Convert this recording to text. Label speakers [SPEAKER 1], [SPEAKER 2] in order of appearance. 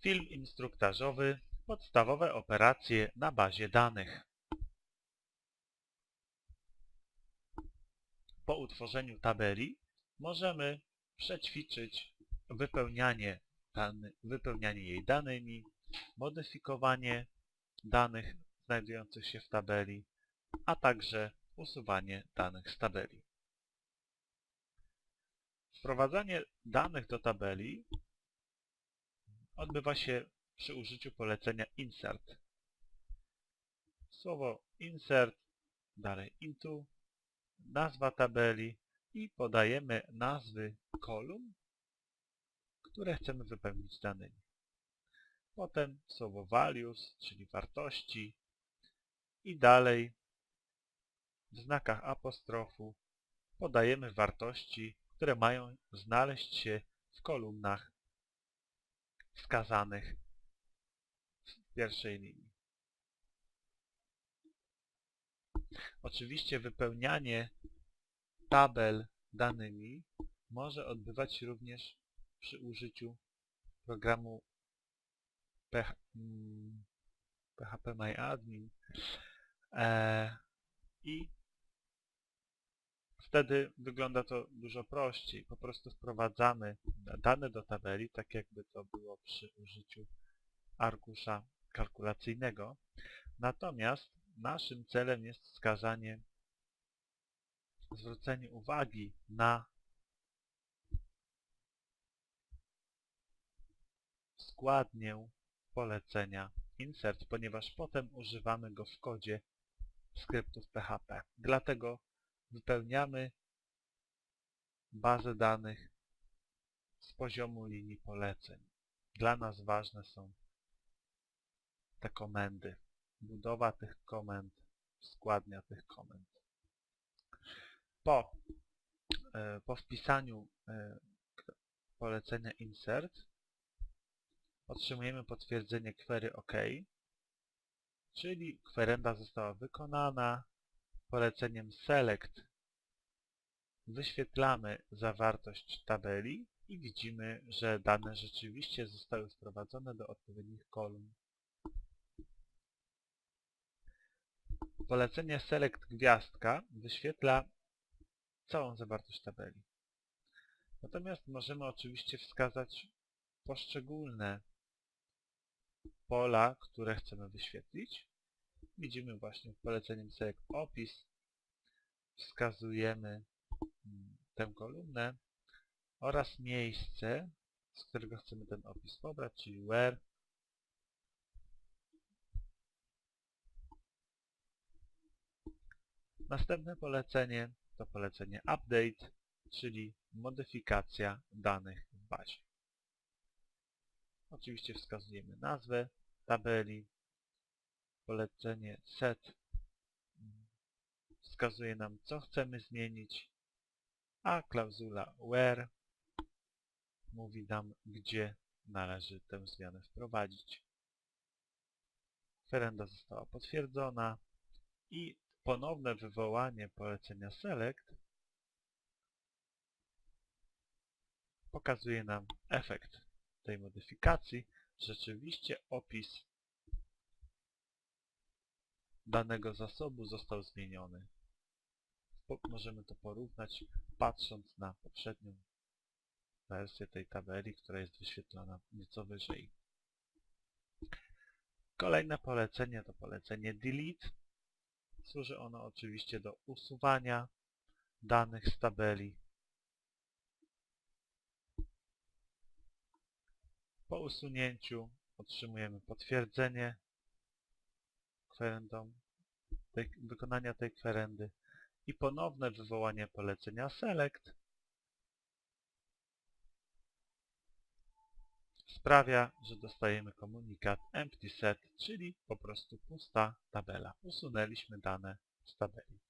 [SPEAKER 1] Film instruktażowy Podstawowe operacje na bazie danych. Po utworzeniu tabeli możemy przećwiczyć wypełnianie, dany, wypełnianie jej danymi, modyfikowanie danych znajdujących się w tabeli, a także usuwanie danych z tabeli. Wprowadzanie danych do tabeli odbywa się przy użyciu polecenia insert. Słowo insert, dalej into, nazwa tabeli i podajemy nazwy kolumn, które chcemy wypełnić danymi. Potem słowo values, czyli wartości i dalej w znakach apostrofu podajemy wartości, które mają znaleźć się w kolumnach wskazanych w pierwszej linii. Oczywiście wypełnianie tabel danymi może odbywać się również przy użyciu programu phpMyAdmin mm, e, i wtedy wygląda to dużo prościej. Po prostu wprowadzamy dane do tabeli, tak jakby to było przy użyciu arkusza kalkulacyjnego. Natomiast naszym celem jest wskazanie, zwrócenie uwagi na składnię polecenia insert, ponieważ potem używamy go w kodzie skryptów PHP. Dlatego wypełniamy bazę danych z poziomu linii poleceń. Dla nas ważne są te komendy, budowa tych komend, składnia tych komend. Po, e, po wpisaniu e, polecenia insert otrzymujemy potwierdzenie query OK, czyli kwerenda została wykonana. Poleceniem select wyświetlamy zawartość tabeli i widzimy, że dane rzeczywiście zostały wprowadzone do odpowiednich kolumn. Polecenie select gwiazdka wyświetla całą zawartość tabeli. Natomiast możemy oczywiście wskazać poszczególne pola, które chcemy wyświetlić. Widzimy właśnie w poleceniem select opis, wskazujemy mm, tę kolumnę oraz miejsce, z którego chcemy ten opis pobrać, czyli where. Następne polecenie to polecenie update, czyli modyfikacja danych w bazie. Oczywiście wskazujemy nazwę tabeli. Polecenie set wskazuje nam, co chcemy zmienić, a klauzula where mówi nam, gdzie należy tę zmianę wprowadzić. Ferenda została potwierdzona i ponowne wywołanie polecenia select pokazuje nam efekt tej modyfikacji. Rzeczywiście opis danego zasobu został zmieniony. Możemy to porównać patrząc na poprzednią wersję tej tabeli, która jest wyświetlona nieco wyżej. Kolejne polecenie to polecenie delete. Służy ono oczywiście do usuwania danych z tabeli. Po usunięciu otrzymujemy potwierdzenie tej, wykonania tej kwerendy i ponowne wywołanie polecenia select sprawia, że dostajemy komunikat empty set, czyli po prostu pusta tabela. Usunęliśmy dane z tabeli.